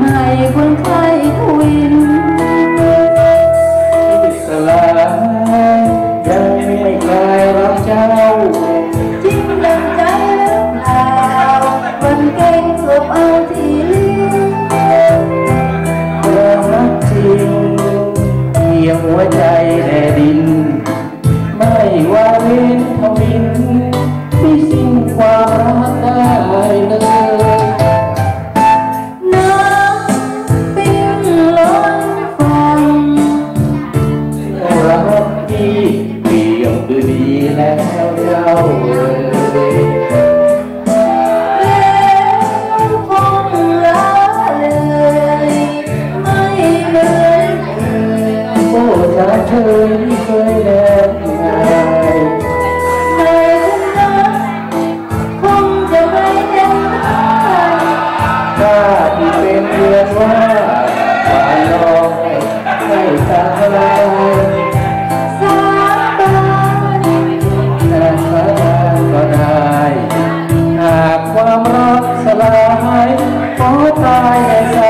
ให้คนไข้ทวินสลายยังไม่กลยรักเจ้า จริงดัใจหรือล่ามันเก่งสบเอาทีลิ้นความรักจริงเพียงหัวใจแด่ดิน เดียวก็ดีแล้วเราเอ่ยโอ้ชาเธอไม่เคยแล้ว time sorry.